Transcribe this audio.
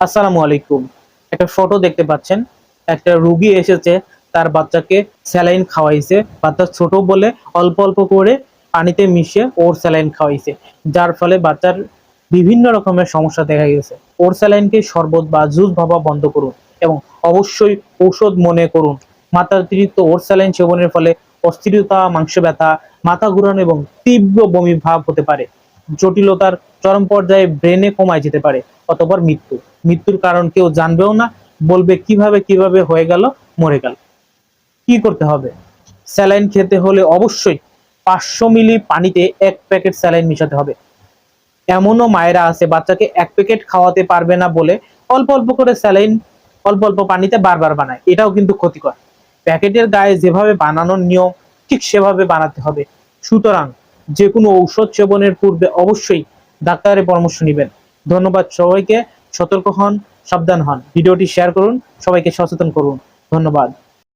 আসসালামু আলাইকুম। একটা ফটো দেখতে পাচ্ছেন। একটা রুগী এসেছে, তার বাচ্চাকে স্যালাইন খাওয়াইছে। বাচ্চা ছোট বলে অল্প অল্প করে পানিতে মিশিয়ে ওর স্যালাইন খাওয়াইছে। যার ফলে বাচ্চার বিভিন্ন রকমের সমস্যা দেখা গেছে। ওর স্যালাইনকে শরবত বা জুস ভাবা বন্ধ করুন এবং অবশ্যই ঔষধ মনে করুন। মাত্রাতিরিক্ত ওর স্যালাইন সেবনের ফলে অস্থিরতা মাংস ব্যথা মাথা ঘুরানো এবং তীব্র বমি ভাব হতে পারে। জটিলতার চরম পর্যায়ে ব্রেনে কমায় যেতে পারে, অতঃপর মৃত্যু। মৃত্যুর কারণ কেউ জানবেও না, বলবে কীভাবে কীভাবে হয়ে গেল, মরে গেল। কি করতে হবে? স্যালাইন খেতে হলে অবশ্যই পাঁচশো মিলি পানিতে এক প্যাকেট স্যালাইন মিশাতে হবে। এমনও মায়েরা আছে, বাচ্চাকে এক প্যাকেট খাওয়াতে পারবে না বলে অল্প অল্প করে স্যালাইন অল্প অল্প পানিতে বারবার বানায়। এটাও কিন্তু ক্ষতিকর। প্যাকেটের গায়ে যেভাবে বানানোর নিয়ম, ঠিক সেভাবে বানাতে হবে। সুতরাং যে কোনো ঔষধ সেবনের পূর্বে অবশ্যই ডাক্তারের পরামর্শ নেবেন। ধন্যবাদ সবাইকে, সতর্ক হন, সাবধান হন। ভিডিওটি শেয়ার করুন, সবাইকে সচেতন করুন। ধন্যবাদ।